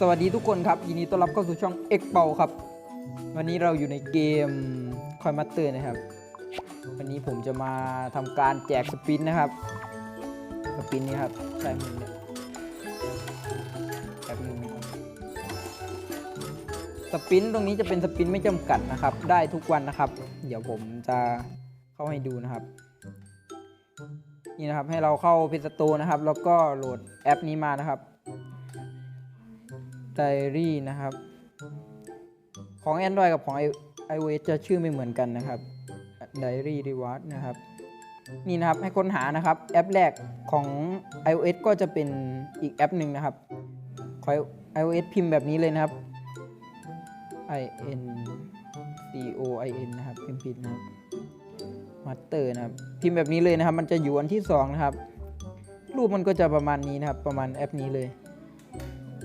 สวัสดีทุกคนครับยินดีต้อนรับเข้าสู่ช่อง X เปาครับ วันนี้เราอยู่ในเกมคอยมัตเตอร์นะครับ วันนี้ผมจะมาทำการแจกสปินนะครับ สปินนี้ครับใส่มือเนี่ยแบบนึงนะครับสปินตรงนี้จะเป็นสปินไม่จำกัดนะครับ ได้ทุกวันนะครับ เดี๋ยวผมจะเข้าให้ดูนะครับ นี่นะครับให้เราเข้าเพิสโตนะครับ แล้วก็โหลดแอปนี้มานะครับ ไดรี่นะครับ ของ Android กับของ iOS จะชื่อไม่เหมือนกันนะครับ Diary Reward นะครับ นี่นะครับให้ค้นหานะครับแอปแรกของ iOS ก็จะเป็นอีกแอปหนึ่งนะครับของ iOS พิมพ์แบบนี้เลยนะครับ i n c o i n นะครับพิมพ์ผิดนะครับ Master นะครับพิมพ์แบบนี้เลยนะครับ มันจะอยู่อันที่2นะครับรูปมันก็จะประมาณนี้นะครับ ประมาณแอปนี้เลย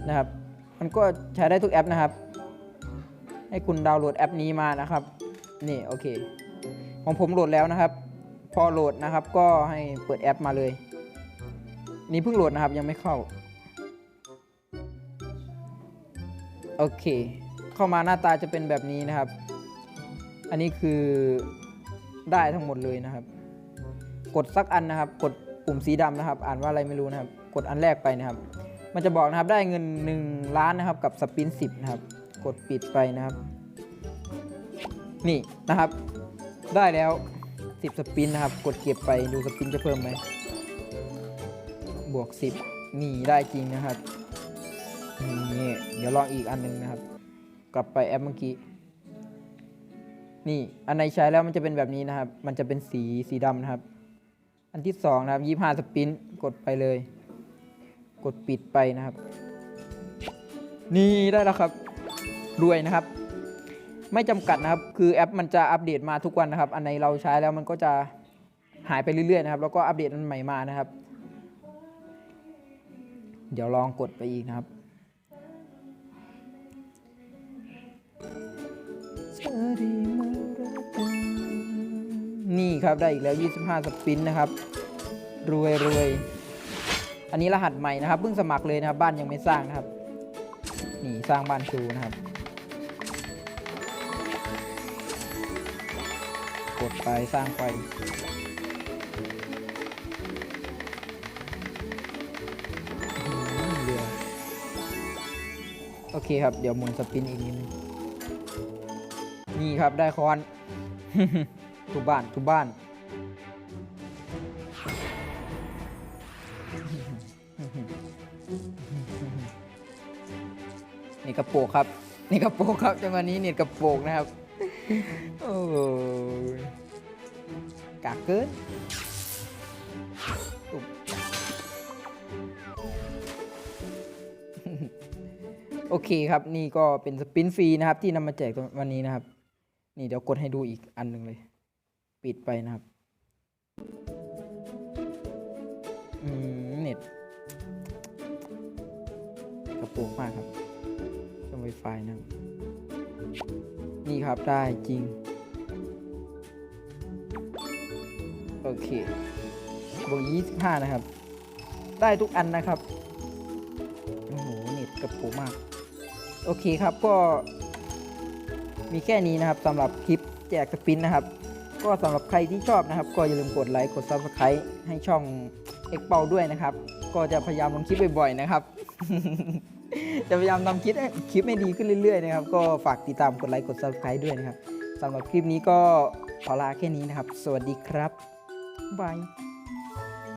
นะครับ มันก็ใช้ได้ทุกแอปนะครับ ให้คุณดาวน์โหลดแอปนี้มานะครับ นี่โอเค ของผมโหลดแล้วนะครับ พอโหลดนะครับก็ให้เปิดแอปมาเลย นี่เพิ่งโหลดนะครับยังไม่เข้า โอเค เข้ามาหน้าตาจะเป็นแบบนี้นะครับ อันนี้คือได้ทั้งหมดเลยนะครับ กดสักอันนะครับ กดปุ่มสีดำนะครับ อ่านว่าอะไรไม่รู้นะครับ กดอันแรกไปนะครับ มันจะบอกนะครับได้เงิน 1 ล้านนะครับกับสปิน10นะครับ กดปิดไปนะครับ นี่นะครับ ได้แล้ว 10 สปินนะครับ กดเก็บไปดูสปินจะเพิ่มไหมบวก 10 นี่ได้จริงนะครับนี่เดี๋ยวลองอีกอันหนึงนะครับ กลับไปแอปเมื่อกี้นี่อันไหนใช้แล้วมันจะเป็นแบบนี้นะครับ มันจะเป็นสีสีดำนะครับ อันที่สองนะครับยี่ห้าสปินกดไปเลย กดปิดไปนะครับ นี่ได้แล้วครับรวยนะครับ ไม่จำกัดนะครับ คือแอปมันจะอัปเดตมาทุกวันนะครับ อันไหนเราใช้แล้วมันก็จะหายไปเรื่อยๆนะครับ แล้วก็อัปเดตอันใหม่มานะครับ เดี๋ยวลองกดไปอีกนะครับนี่ครับได้อีกแล้ว 25 สปินนะครับ รวยรวย อันนี้รหัสใหม่นะครับเพิ่งสมัครเลยนะครับบ้านยังไม่สร้างนะครับนี่สร้างบ้านชูนะครับ กดไปสร้างไปเรือโอเคครับ เดี๋ยวหมุนสปินอีกนิดนึงนี่ครับได้คอนทุกบ้านทุกบ้าน นี่กระโปงครับนี่กระโปงครับจังหวะนี้เน็ตกระโปงนะครับโอ้ยกากเกินอุ๊บโอเคครับนี่ก็เป็นสปินฟรีนะครับ ที่นำมาแจกวันนี้นะครับ นี่เดี๋ยวกดให้ดูอีกอันหนึ่งเลย ปิดไปนะครับอืมเน็ตกระโปรงมากครับ นี่ครับได้จริง โอเคบวกยี่สิบห้านะครับ ได้ทุกอันนะครับ โอ้โห เน็ตกระโปรงมาก โอเคครับก็ มีแค่นี้นะครับสำหรับคลิปแจกสปินนะครับ ก็สำหรับใครที่ชอบนะครับ ก็อย่าลืมกดไลค์กด Subscribe ให้ช่องเอ็กเปาด้วยนะครับ ก็จะพยายามลงคลิปบ่อยๆนะครับ จะพยายามทำคลิปคลิปให้ดีขึ้นเรื่อยๆนะครับ ก็ฝากติดตามกดไลค์กด Subscribe ด้วยนะครับสำหรับคลิปนี้ก็ขอลาแค่นี้นะครับ สวัสดีครับบาย